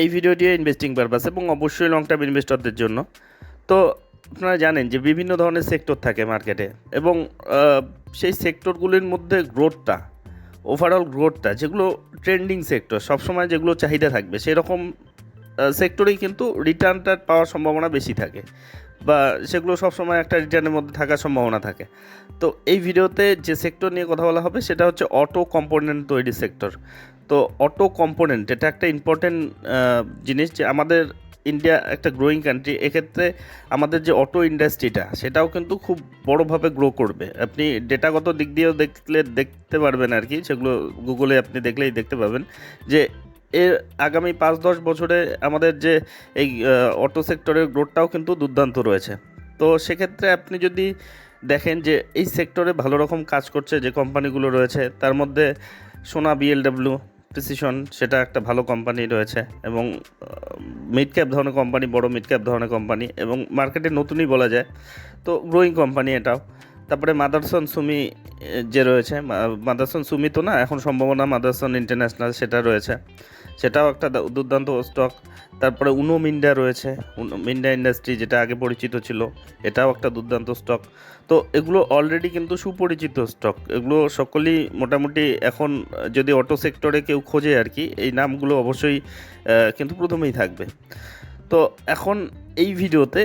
এই ভিডিওটি investing purpose এবং অবশ্যই লং টার্ম ইনভেস্টরদের জন্য। তো আপনারা জানেন যে বিভিন্ন ধরনের সেক্টর থাকে মার্কেটে এবং সেই সেক্টরগুলির মধ্যে গ্রোথটা ওভারঅল গ্রোথটা যেগুলো ট্রেন্ডিং সেক্টর সবসময় যেগুলো চাহিদা থাকবে, সেরকম সেক্টরেই কিন্তু রিটার্নটা পাওয়ার সম্ভাবনা বেশি থাকে বা সেগুলো সবসময় একটা রিটার্নের মধ্যে থাকার সম্ভাবনা থাকে। তো এই ভিডিওতে যে সেক্টর নিয়ে কথা বলা হবে সেটা হচ্ছে অটো কম্পোনেন্ট তৈরি সেক্টর তো অটো কম্পোনেন্ট এটা একটা ইম্পর্টেন্ট জিনিস যে আমাদের ইন্ডিয়া একটা গ্রোয়িং কান্ট্রি এক্ষেত্রে আমাদের যে অটো ইন্ডাস্ট্রিটা সেটাও কিন্তু খুব বড়োভাবে গ্রো করবে। আপনি ডেটাগত দিক দিয়েও দেখলে দেখতে পারবেন আর কি, সেগুলো গুগলে আপনি দেখলেই দেখতে পাবেন যে এর আগামী পাঁচ দশ বছরে আমাদের যে এই অটো সেক্টরের গ্রোথটাও কিন্তু দুর্দান্ত রয়েছে। তো সেক্ষেত্রে আপনি যদি দেখেন যে এই সেক্টরে ভালো রকম কাজ করছে যে কোম্পানিগুলো রয়েছে, তার মধ্যে সোনা বিএলডাব্লিউ প্রিসিশন সেটা একটা ভালো কোম্পানি রয়েছে এবং মিড ক্যাপ ধরনের কোম্পানি বড় মিড ক্যাপ ধরনের কোম্পানি এবং মার্কেটে নতুনই বলা যায়। তো গ্রোয়িং কোম্পানি এটাও। তারপরে মাদারসন সুমি যে রয়েছে মাদারসন সুমি তো না, এখন সম্ভাবনা মাদারসন ইন্টারন্যাশনাল সেটা রয়েছে। সেটাও একটা দুর্দান্ত স্টক তারপরে উনো মিন্ডা রয়েছে। উনো মিন্ডা ইন্ডাস্ট্রি যেটা আগে পরিচিত ছিল, এটাও একটা দুর্দান্ত স্টক তো এগুলো অলরেডি কিন্তু সুপরিচিত স্টক এগুলো সকলেই মোটামুটি এখন যদি অটো সেক্টরে কেউ খোঁজে আর কি, এই নামগুলো অবশ্যই কিন্তু প্রথমেই থাকবে। তো এখন এই ভিডিওতে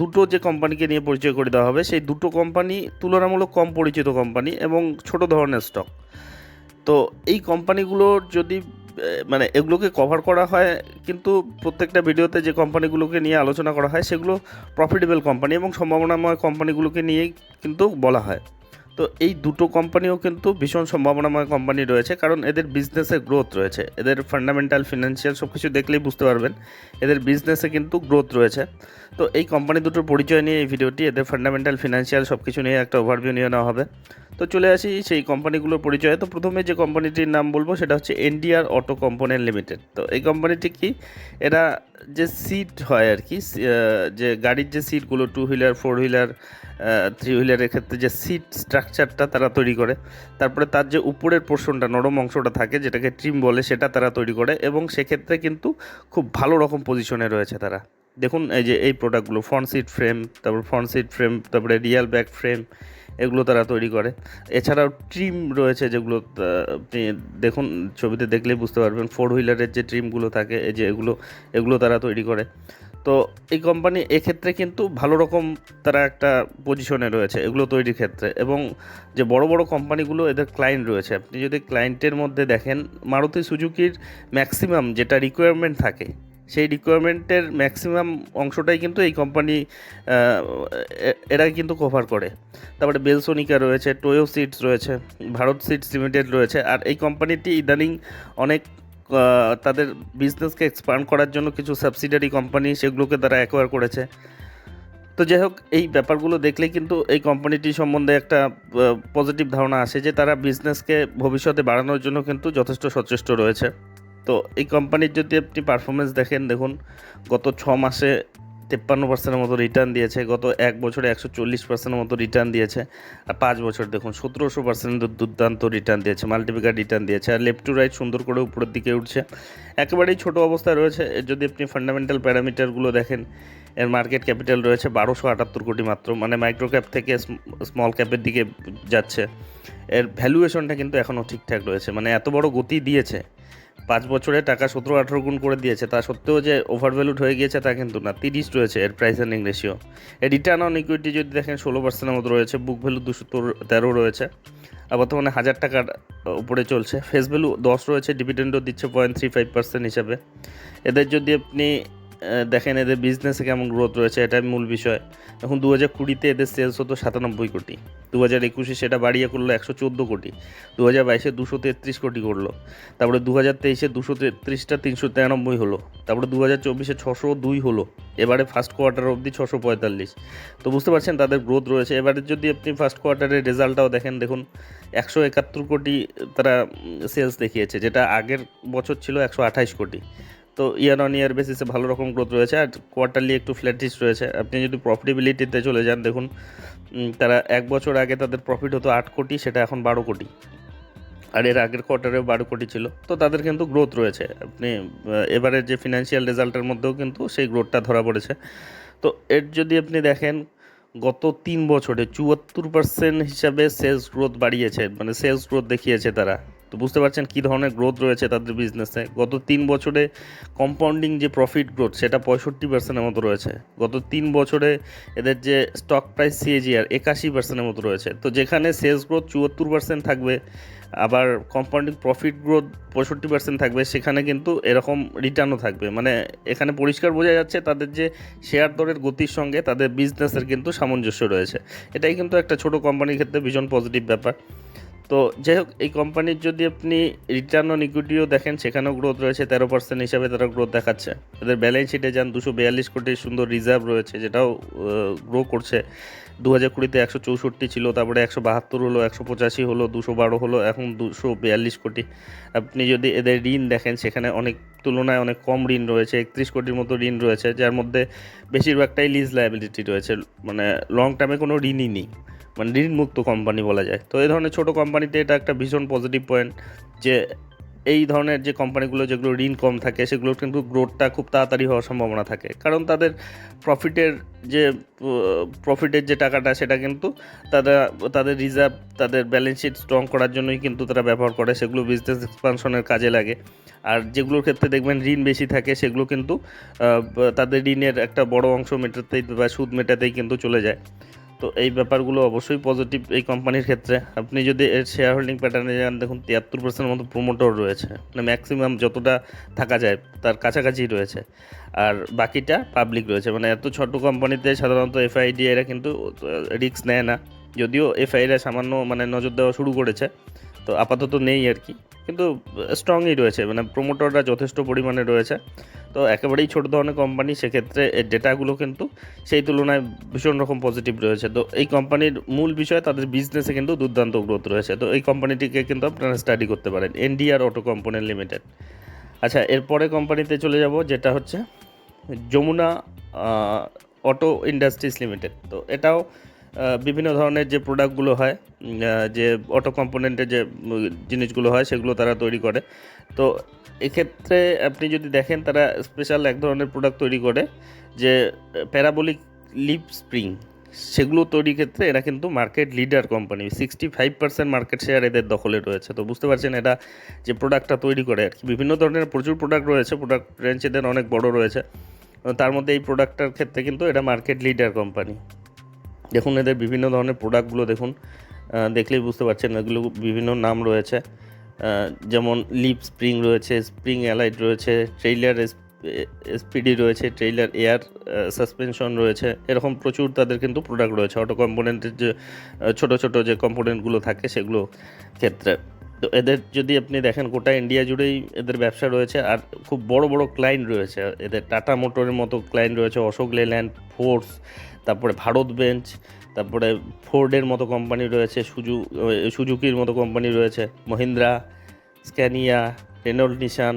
দুটো যে কোম্পানিকে নিয়ে পরিচয় করে দেওয়া হবে, সেই দুটো কোম্পানি তুলনামূলক কম পরিচিত কোম্পানি এবং ছোট ধরনের স্টক তো এই কোম্পানিগুলোর যদি মানে এগুলোকে কভার করা হয়, কিন্তু প্রত্যেকটা ভিডিওতে যে কোম্পানিগুলোকে নিয়ে আলোচনা করা হয়, সেগুলো প্রফিটেবল কোম্পানি এবং সম্ভাবনাময় কোম্পানিগুলোকে নিয়েই কিন্তু বলা হয়। তো এই দুটো কোম্পানিও কিন্তু ভীষণ সম্ভাবনাময় কোম্পানি রয়েছে, কারণ এদের বিজনেসে গ্রোথ রয়েছে। এদের ফান্ডামেন্টাল ফিনান্সিয়াল সব কিছু দেখলেই বুঝতে পারবেন, এদের বিজনেসে কিন্তু গ্রোথ রয়েছে। তো এই কোম্পানি দুটোর পরিচয় নিয়ে এই ভিডিওটি এদের ফান্ডামেন্টাল ফিনান্সিয়াল সব কিছু নিয়ে একটা ওভারভিউ নিয়ে নেওয়া হবে। তো চলে আসি সেই কোম্পানিগুলোর পরিচয়ে। তো প্রথমে যে কোম্পানিটির নাম বলব, সেটা হচ্ছে এনডিআর অটো কম্পোনেন্ট লিমিটেড তো এই কোম্পানিটি কি? এরা যে সিট হয় আর কি যে গাড়ির যে সিটগুলো two wheeler four wheeler three হুইলারের ক্ষেত্রে যে সিট স্ট্রাকচারটা তারা তৈরি করে। তারপরে তার যে উপরের পোর্শনটা নরম অংশটা থাকে, যেটাকে ট্রিম বলে, সেটা তারা তৈরি করে এবং সেক্ষেত্রে কিন্তু খুব ভালো রকম পজিশনে রয়েছে তারা। দেখুন, এই যে এই প্রোডাক্টগুলো ফ্রন্ট সিট ফ্রেম তারপর ফ্রন্ট সিট ফ্রেম তারপরে রিয়াল ব্যাক ফ্রেম এগুলো তারা তৈরি করে। এছাড়াও ট্রিম রয়েছে যেগুলো, আপনি দেখুন, ছবিতে দেখলেই বুঝতে পারবেন ফোর হুইলারের যে ট্রিমগুলো থাকে, এই যে এগুলো এগুলো তারা তৈরি করে। তো এই কোম্পানি এক্ষেত্রে কিন্তু ভালো রকম তারা একটা পজিশনে রয়েছে এগুলো তৈরির ক্ষেত্রে এবং যে বড় বড় কোম্পানিগুলো এদের ক্লায়েন্ট রয়েছে। আপনি যদি ক্লায়েন্টের মধ্যে দেখেন, মারুতি সুজুকির ম্যাক্সিমাম যেটা রিকোয়ারমেন্ট থাকে, সেই রিকোয়ারমেন্টের ম্যাক্সিমাম অংশটাই কিন্তু এই কোম্পানি এরা কিন্তু কভার করে। তারপরে বেলসোনিকা রয়েছে টোয়ো সিটস রয়েছে ভারত সিটস লিমিটেড রয়েছে, আর এই কোম্পানিটি ইদানিং অনেক তাদের বিজনেসকে এক্সপান্ড করার জন্য কিছু সাবসিডারি কোম্পানি সেগুলোকে তারা অ্যাকোয়ার করেছে। তো যাই হোক, এই ব্যাপারগুলো দেখলে কিন্তু এই কোম্পানিটি সম্বন্ধে একটা পজিটিভ ধারণা আসে যে তারা বিজনেসকে ভবিষ্যতে বাড়ানোর জন্য কিন্তু যথেষ্ট সচেষ্ট রয়েছে। তো এই কোম্পানির যদি আপনি পারফরমেন্স দেখেন, দেখুন, গত ছ মাসে তেপ্পান্ন পার্সেন্টের মতো রিটার্ন দিয়েছে, গত এক বছরে একশো চল্লিশ পার্সেন্টের মতো রিটার্ন দিয়েছে, আর পাঁচ বছর দেখুন, সতেরোশো পার্সেন্ট দুর্দান্ত রিটার্ন দিয়েছে মাল্টিপিকার রিটার্ন দিয়েছে, আর লেফট টু রাইট সুন্দর করে উপরের দিকে উঠছে। একেবারেই ছোট অবস্থায় রয়েছে যদি আপনি ফান্ডামেন্টাল প্যারামিটারগুলো দেখেন, এর মার্কেট ক্যাপিটাল রয়েছে বারোশো আটাত্তর কোটি মাত্র মানে মাইক্রো ক্যাপ থেকে স্মল ক্যাপের দিকে যাচ্ছে। এর ভ্যালুয়েশনটা কিন্তু এখনও ঠিকঠাক রয়েছে মানে এত বড় গতি দিয়েছে। পাঁচ বছরে টাকা সতেরো আঠেরো গুণ করে দিয়েছে, তা সত্ত্বেও যে ওভারভ্যালুড হয়ে গিয়েছে তা কিন্তু না, তিরিশ রয়েছে এর প্রাইস অ্যান্ডিং রেশিও এর রিটার্ন অন ইকুইটি যদি দেখেন, ষোলো পার্সেন্টের মতো রয়েছে বুক ভ্যালু দুশো তেরো রয়েছে। আর বর্তমানে হাজার টাকার উপরে চলছে। ফেস ভ্যালু দশ রয়েছে ডিভিডেন্ডও দিচ্ছে পয়েন্ট থ্রি ফাইভ পার্সেন্ট হিসাবে। এদের যদি আপনি দেখেন এদের বিজনেসে কেমন গ্রোথ রয়েছে, এটাই মূল বিষয়। এখন দু হাজার কুড়িতে এদের সেলস হতো সাতানব্বই কোটি। দু হাজার একুশে সেটা বাড়িয়ে করল একশো চোদ্দ কোটি। দু হাজার বাইশে দুশো তেত্রিশ কোটি করল। তারপরে দু হাজার তেইশে দুশো তেত্রিশটা তিনশো তিরানব্বই হলো। তারপরে দু হাজার চব্বিশে ছশো দুই হলো। এবারে ফার্স্ট কোয়ার্টার অবধি ছশো পঁয়তাল্লিশ। তো বুঝতে পারছেন তাদের গ্রোথ রয়েছে। এবারে যদি আপনি ফার্স্ট কোয়ার্টারের রেজাল্টটাও দেখেন, দেখুন একশো একাত্তর কোটি তারা সেলস দেখিয়েছে, যেটা আগের বছর ছিল একশো আঠাইশ কোটি। তো ইয়ার অন ইয়ার বেসিসে ভালো রকম গ্রোথ রয়েছে আর কোয়ার্টারলি একটু ফ্ল্যাটিস রয়েছে। আপনি যদি প্রফিটেবিলিটিতে চলে যান, দেখুন তারা এক বছর আগে তাদের প্রফিট হতো আট কোটি, সেটা এখন বারো কোটি। আর এর আগের কোয়ার্টারেও বারো কোটি ছিল। তো তাদের কিন্তু গ্রোথ রয়েছে। আপনি এবারের যে ফিনান্সিয়াল রেজাল্টের মধ্যেও কিন্তু সেই গ্রোথটা ধরা পড়েছে। তো এর যদি আপনি দেখেন, গত তিন বছরে চুয়াত্তর পার্সেন্ট হিসাবে সেলস গ্রোথ বাড়িয়েছে মানে সেলস গ্রোথ দেখিয়েছে তারা। তো বুঝতে পারছেন কী ধরনের গ্রোথ রয়েছে তাদের বিজনেসে গত তিন বছরে কম্পাউন্ডিং যে প্রফিট গ্রোথ সেটা পঁয়ষট্টি পার্সেন্টের মতো রয়েছে। গত তিন বছরে এদের যে স্টক প্রাইস সিএজিআর একাশি পার্সেন্টের মতো রয়েছে। তো যেখানে সেলস গ্রোথ চুয়াত্তর পার্সেন্ট থাকবে, আবার কম্পাউন্ডিং প্রফিট গ্রোথ পঁয়ষট্টি পার্সেন্ট থাকবে, সেখানে কিন্তু এরকম রিটার্নও থাকবে। মানে এখানে পরিষ্কার বোঝা যাচ্ছে তাদের যে শেয়ার দরের গতির সঙ্গে তাদের বিজনেসের কিন্তু সামঞ্জস্য রয়েছে। এটাই কিন্তু একটা ছোট কোম্পানির ক্ষেত্রে ভীষণ পজিটিভ ব্যাপার। তো যাই হোক এই কোম্পানির যদি আপনি রিটার্ন অন ইকুইটিও দেখেন, সেখানেও গ্রোথ রয়েছে, তেরো পার্সেন্ট হিসাবে তারা গ্রোথ দেখাচ্ছে। এদের ব্যালেন্স শিটে যান দুশো বিয়াল্লিশ কোটির সুন্দর রিজার্ভ রয়েছে, যেটাও গ্রো করছে। দু হাজার কুড়িতে একশো চৌষট্টি ছিল, তারপরে একশো বাহাত্তর হলো, একশো পঁচাশি হলো, দুশো বারো হলো, এখন দুশো বিয়াল্লিশ কোটি। আপনি যদি এদের ঋণ দেখেন, সেখানে অনেক তুলনায় অনেক কম ঋণ রয়েছে, একত্রিশ কোটির মতো ঋণ রয়েছে, যার মধ্যে বেশিরভাগটাই লিজ লায়াবিলিটি রয়েছে। মানে লং টার্মে কোনো ঋণই নেই। মানে ঋণ মুক্ত কোম্পানি বলা যায়। তো এই ধরনের ছোটো কোম্পানিতে এটা একটা ভীষণ পজিটিভ পয়েন্ট যে এই ধরনের যে কোম্পানিগুলো যেগুলো ঋণ কম থাকে, সেগুলোর কিন্তু গ্রোথটা খুব তাড়াতাড়ি হওয়ার সম্ভাবনা থাকে। কারণ তাদের প্রফিটের যে প্রফিটের যে টাকাটা, সেটা কিন্তু তারা, তাদের রিজার্ভ তাদের ব্যালেন্স শিট স্ট্রং করার জন্যই কিন্তু তারা ব্যবহার করে। সেগুলো বিজনেস এক্সপানশনের কাজে লাগে। আর যেগুলোর ক্ষেত্রে দেখবেন ঋণ বেশি থাকে, সেগুলো কিন্তু তাদের ঋণের একটা বড় অংশ মেটাতেই বা সুদ মেটাতেই কিন্তু চলে যায়। তো এই ব্যাপারগুলো অবশ্যই পজিটিভ এই কোম্পানির ক্ষেত্রে। আপনি যদি এর শেয়ার হোল্ডিং প্যাটার্নে যান, দেখুন তিয়াত্তর পার্সেন্ট মতো প্রোমোটর রয়েছে। মানে ম্যাক্সিমাম যতটা থাকা যায়, তার কাছাকাছি রয়েছে। আর বাকিটা পাবলিক রয়েছে। মানে এত ছোট কোম্পানিতে সাধারণত এফআইডি এরা কিন্তু রিস্ক নেয় না। যদিও এফআইরা সামান্য মানে নজর দেওয়া শুরু করেছে। তো আপাতত নেই আর কি। কিন্তু স্ট্রংই রয়েছে। মানে প্রোমোটররা যথেষ্ট পরিমাণে রয়েছে। তো একেবারেই ছোট ধরনের কোম্পানি সেক্ষেত্রে এর ডেটাগুলো কিন্তু সেই তুলনায় ভীষণ রকম পজিটিভ রয়েছে। তো এই কোম্পানির মূল বিষয়, তাদের বিজনেসে কিন্তু দুর্দান্ত গ্রোথ রয়েছে। তো এই কোম্পানিটিকে কিন্তু আপনারা স্টাডি করতে পারেন। এনডিআর অটো কোম্পানি লিমিটেড আচ্ছা এরপরে কোম্পানিতে চলে যাব, যেটা হচ্ছে যমুনা অটো ইন্ডাস্ট্রিজ লিমিটেড তো এটাও বিভিন্ন ধরনের যে প্রোডাক্টগুলো হয় যে অটো কম্পোনেন্টের যে জিনিসগুলো হয়, সেগুলো তারা তৈরি করে। তো এক্ষেত্রে আপনি যদি দেখেন, তারা স্পেশাল এক ধরনের প্রোডাক্ট তৈরি করে, যে প্যারাবোলিক লিপ স্প্রিং সেগুলো তৈরির ক্ষেত্রে এরা কিন্তু market leader company sixty five percent market share এদের দখলে রয়েছে। তো বুঝতে পারছেন এরা যে প্রোডাক্টটা তৈরি করে আর কি। বিভিন্ন ধরনের প্রচুর প্রোডাক্ট রয়েছে। প্রোডাক্ট রেঞ্জ এদের অনেক বড় রয়েছে। তার মধ্যে এই প্রোডাক্টটার ক্ষেত্রে কিন্তু এটা মার্কেট লিডার কোম্পানি দেখুন, এদের বিভিন্ন ধরনের প্রোডাক্টগুলো দেখুন দেখলেই বুঝতে পারছেন এগুলো বিভিন্ন নাম রয়েছে। যেমন লিপ স্প্রিং রয়েছে স্প্রিং অ্যালাইট রয়েছে ট্রেইলার এসপিডি রয়েছে ট্রেইলার এয়ার সাসপেনশন রয়েছে। এরকম প্রচুর তাদের কিন্তু প্রোডাক্ট রয়েছে। অটো কম্পোনেন্টের যে ছোট ছোট যে কম্পোনেন্টগুলো থাকে সেগুলো ক্ষেত্রে। তো এদের যদি আপনি দেখেন, গোটা ইন্ডিয়া জুড়েই এদের ব্যবসা রয়েছে। আর খুব বড় বড় ক্লায়েন্ট রয়েছে এদের। টাটা মোটরের মতো ক্লায়েন্ট রয়েছে অশোক লেল্যান্ড ফোর্স তারপরে ভারত বেঞ্চ, তারপরে ফোর্ডের মতো কোম্পানি রয়েছে, সুজু সুজুকির মতো কোম্পানি রয়েছে, মহিন্দ্রা, স্ক্যানিয়া, রেনল্ড নিশান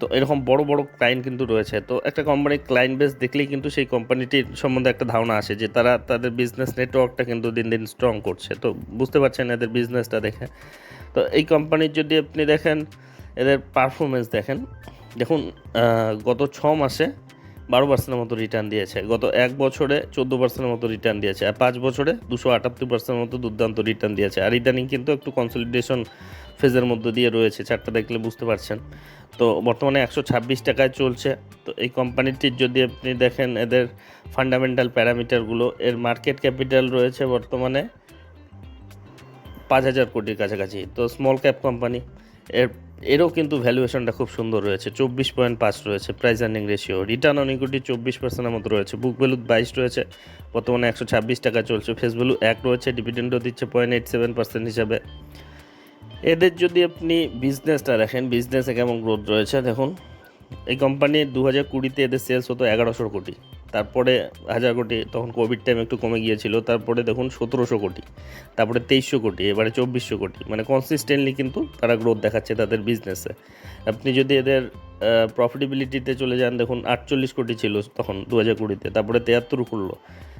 তো এরকম বড় বড় ক্লায়েন্ট কিন্তু রয়েছে। তো একটা কোম্পানির ক্লায়েন্ট বেস দেখলেই কিন্তু সেই কোম্পানিটির সম্বন্ধে একটা ধারণা আসে যে তারা তাদের বিজনেস নেটওয়ার্কটা কিন্তু দিন দিন স্ট্রং করছে। তো বুঝতে পারছেন এদের বিজনেসটা দেখে। তো এই কোম্পানির যদি আপনি দেখেন, এদের পারফরমেন্স দেখেন, দেখুন গত ছ মাসে বারো পার্সেন্টের মতো রিটার্ন দিয়েছে। গত এক বছরে চোদ্দ পার্সেন্টের মতো রিটার্ন দিয়েছে আর পাঁচ বছরে দুশো আটাত্তর পার্সেন্টের মতো দুর্দান্ত রিটার্ন দিয়েছে। আর ইদানিং কিন্তু একটু কনসলিডেশন ফেজের মধ্যে দিয়ে রয়েছে, চারটা দেখলে বুঝতে পারছেন। তো বর্তমানে একশো ছাব্বিশ টাকায় চলছে। তো এই কোম্পানিটির যদি আপনি দেখেন, এদের ফান্ডামেন্টাল প্যারামিটারগুলো এর মার্কেট ক্যাপিটাল রয়েছে বর্তমানে পাঁচ হাজার কোটির কাছাকাছি। তো স্মল ক্যাপ কোম্পানি এর এরও কিন্তু ভ্যালুয়েশনটা খুব সুন্দর রয়েছে, চব্বিশ পয়েন্ট পাঁচ রয়েছে price earning ratio return on equity চব্বিশ পার্সেন্টের মতো রয়েছে বুক ভ্যালু বাইশ রয়েছে, বর্তমানে একশো ছাব্বিশ টাকা চলছে ফেস ভ্যালু এক রয়েছে ডিভিডেন্ডও দিচ্ছে পয়েন্ট এইট সেভেন পার্সেন্ট হিসাবে। এদের যদি আপনি বিজনেসটা দেখেন বিজনেসে কেমন গ্রোথ রয়েছে, দেখুন, এই কোম্পানি দু হাজার কুড়িতে এদের সেলস হতো এগারোশো কোটি। তারপরে হাজার কোটি, তখন কোভিড টাইম একটু কমে গিয়েছিল, তারপরে দেখুন সতেরোশো কোটি, তারপরে তেইশশো কোটি, এবারে চব্বিশশো কোটি মানে কনসিস্টেন্টলি কিন্তু তারা গ্রোথ দেখাচ্ছে তাদের বিজনেসে আপনি যদি এদের প্রফিটেবিলিটিতে চলে যান, দেখুন আটচল্লিশ কোটি ছিল তখন দু হাজার কুড়িতে, তারপরে তেয়াত্তর করল,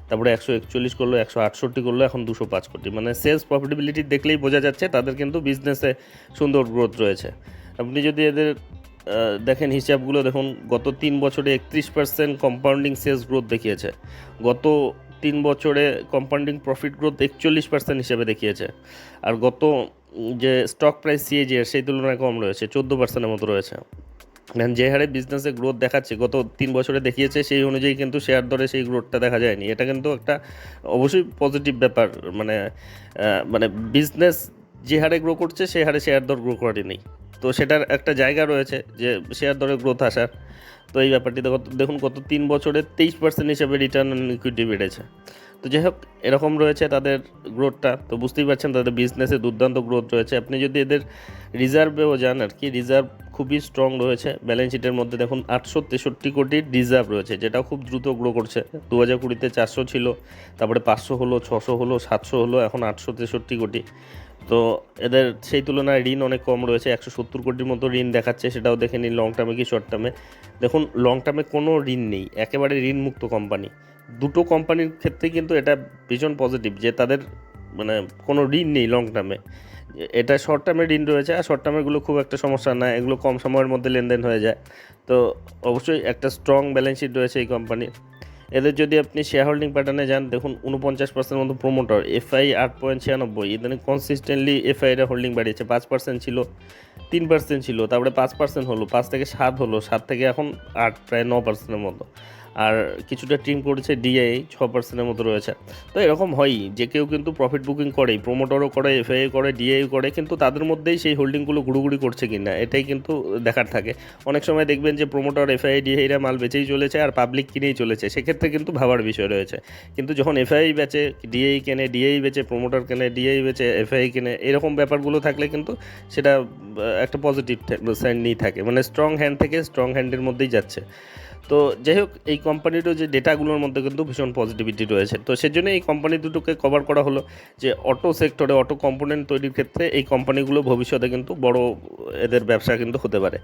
তারপরে একশো একচল্লিশ করল, একশো আটষট্টি করল, এখন দুশো পাঁচ কোটি মানে সেলস প্রফিটেবিলিটি দেখলেই বোঝা যাচ্ছে তাদের কিন্তু বিজনেসে সুন্দর গ্রোথ রয়েছে। আপনি যদি এদের দেখেন হিসাবগুলো দেখুন, গত তিন বছরে একত্রিশ পার্সেন্ট কম্পাউন্ডিং সেলস গ্রোথ দেখিয়েছে। গত তিন বছরে কম্পাউন্ডিং প্রফিট গ্রোথ একচল্লিশ পার্সেন্ট হিসেবে দেখিয়েছে। আর গত যে স্টক প্রাইস সিএজিআর সেই তুলনায় কম রয়েছে, চোদ্দ পার্সেন্টের মতো রয়েছে। যে হারে বিজনেসে গ্রোথ দেখাচ্ছে, গত তিন বছরে দেখিয়েছে, সেই অনুযায়ী কিন্তু শেয়ার দরে সেই গ্রোথটা দেখা যায়নি। এটা কিন্তু একটা অবশ্যই পজিটিভ ব্যাপার মানে মানে বিজনেস যে হারে গ্রো করছে সেই হারে শেয়ার দর গ্রো করেনি। তো সেটার একটা জায়গা রয়েছে যে শেয়ার দরে গ্রোথ আসার তো এই ব্যাপারটি দেখো, দেখুন গত তিন বছরে তেইশ পার্সেন্ট হিসেবে রিটার্ন অন ইকুইটি বেড়েছে। তো যাই হোক, এরকম রয়েছে তাদের গ্রোথটা তো বুঝতেই পারছেন তাদের বিজনেসে দুর্দান্ত গ্রোথ রয়েছে। আপনি যদি এদের রিজার্ভেও যান আর কি রিজার্ভ খুবই স্ট্রং রয়েছে। ব্যালেন্স শিটের মধ্যে দেখুন আটশো তেষট্টি কোটির রিজার্ভ রয়েছে যেটা খুব দ্রুত গ্রো করছে। দু হাজার কুড়িতে চারশো ছিল, তারপরে পাঁচশো হলো, ছশো হলো, সাতশো হলো, এখন আটশো তেষট্টি কোটি। তো এদের সেই তুলনায় ঋণ অনেক কম রয়েছে, একশো সত্তর কোটির মতো ঋণ দেখাচ্ছে, সেটাও দেখে নিন লং টার্মে কি শর্ট টার্মে দেখুন লং টার্মে কোনো ঋণ নেই, একেবারে ঋণ মুক্ত কোম্পানি দুটো কোম্পানির ক্ষেত্রে কিন্তু এটা ভীষণ পজিটিভ যে তাদের মানে কোনো ঋণ নেই লং টার্মে এটা শর্ট টার্মে ঋণ রয়েছে, আর শর্ট টার্মেগুলো খুব একটা সমস্যা না, এগুলো কম সময়ের মধ্যে লেনদেন হয়ে যায়। তো অবশ্যই একটা স্ট্রং ব্যালেন্স শিট রয়েছে এই কোম্পানির এদের যদি আপনি শেয়ার হোল্ডিং প্যাটার্নে যান, দেখুন উনপঞ্চাশ পার্সেন্ট মতো প্রোমোটার এফআই আট পয়েন্ট ছিয়ানব্বই এদের কনসিস্টেন্টলি এফআইরা হোল্ডিং বাড়িয়েছে, পাঁচ পার্সেন্ট ছিল, তিন পার্সেন্ট ছিল, তারপরে পাঁচ পার্সেন্ট হলো, পাঁচ থেকে সাত হলো, সাত থেকে এখন আট, প্রায় ন পার্সেন্টের মতো। আর কিছুটা ট্রিম করেছে ডিআই ছ পার্সেন্টের মতো রয়েছে। তো এরকম হয়ই, যে কেউ কিন্তু প্রফিট বুকিং করে প্রোমোটারও করে এফআই করে ডিআই করে, কিন্তু তাদের মধ্যেই সেই হোল্ডিংগুলো ঘুরুঘুরি করছে কিনা, এটাই কিন্তু দেখার থাকে। অনেক সময় দেখবেন যে প্রোমোটার এফআই ডিআইরা মাল বেচেই চলেছে আর পাবলিক কিনেই চলেছে, সেক্ষেত্রে কিন্তু ভাবার বিষয় রয়েছে। কিন্তু যখন এফআই বেচে ডিআই কেনে ডিআই বেচে প্রোমোটার কেনে ডিআই বেচে এফআই কেনে, এরকম ব্যাপারগুলো থাকলে কিন্তু সেটা একটা পজিটিভ সাইন নিয়ে থাকে। মানে স্ট্রং হ্যান্ড থেকে স্ট্রং হ্যান্ডের মধ্যেই যাচ্ছে। তো যাই হোক এই কোম্পানিরও যে ডেটাগুলোর মধ্যে কিন্তু ভীষণ পজিটিভিটি রয়েছে। তো সেজন্য এই কোম্পানি দুটোকে কভার করা হলো যে অটো সেক্টরে অটো কম্পোনেন্ট তৈরির ক্ষেত্রে এই কোম্পানিগুলো ভবিষ্যতে কিন্তু বড় এদের ব্যবসা কিন্তু হতে পারে।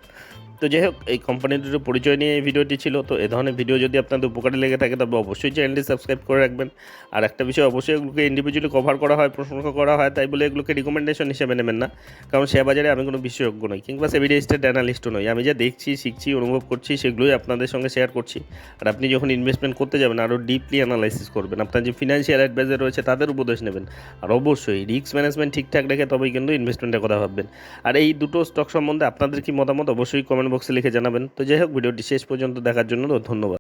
তো যাই হোক এই কোম্পানি দুটোর পরিচয় নিয়ে এই ভিডিওটি ছিল। তো এ ধরনের ভিডিও যদি আপনাদের উপকারে লেগে থাকে, তবে অবশ্যই চ্যানেলটি সাবস্ক্রাইব করে রাখবেন। আর একটা বিষয় অবশ্যই এগুলোকে ইন্ডিভিজুয়ালি কভার করা হয়, প্রশংসা করা হয়, তাই বলে এগুলোকে রিকমেন্ডেশন হিসেবে নেবেন না। কারণ শেয়ার বাজারে আমি কোনো বিশেষজ্ঞ নই, কিংবা সেভিডেস্টেড অ্যানালিস্টও নই। আমি যা দেখছি, শিখছি, অনুভব করছি, সেগুলোই আপনাদের সঙ্গে শেয়ার করছি। আর আপনি যখন ইনভেস্টমেন্ট করতে যাবেন আরও ডিপলি অ্যানালাইসিস করবেন। আপনার যে ফিনান্সিয়াল অ্যাডভাইজার রয়েছে, তাদের উপদেশ নেবেন। আর অবশ্যই রিস্ক ম্যানেজমেন্ট ঠিকঠাক রেখে তবেই কিন্তু ইনভেস্টমেন্টের কথা ভাববেন। আর এই দুটো স্টক সম্বন্ধে আপনাদের কি মতামত, অবশ্যই কমেন্ট বক্সে লিখে জানাবেন। তো যাই হোক, ভিডিওটি শেষ পর্যন্ত দেখার জন্য ধন্যবাদ।